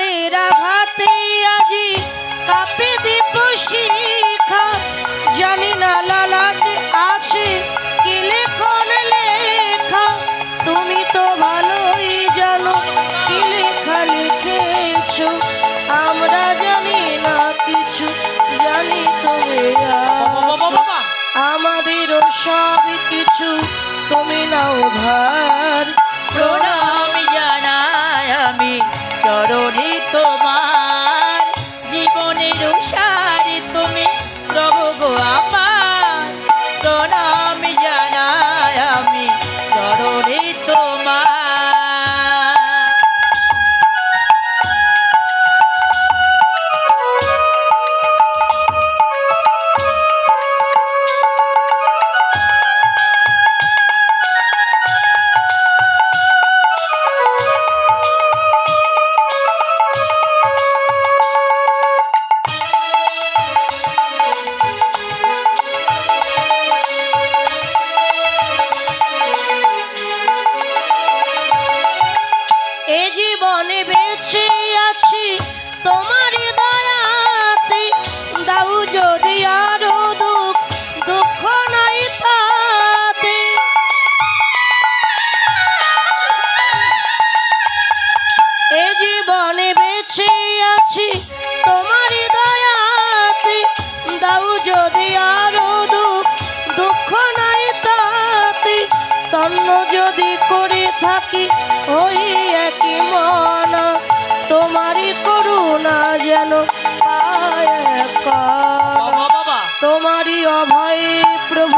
ঝড়ের আঘাতে আজি কাপে দীপ শিখা। জানি আছে কি লেখন লেখা। তুমি তো ভালোই জানো কি লেখা লিখেছ। আমরা জানি না কিছু জানি তুমি আমাদেরও সব কিছু আছি আছি তোমার দয়াতে। দাও যদি আরও দুঃখ নাই তাতে। তন্ন যদি করে থাকি ওই একই মন। তোমারই করুণা যেন তোমারই অভয় প্রভু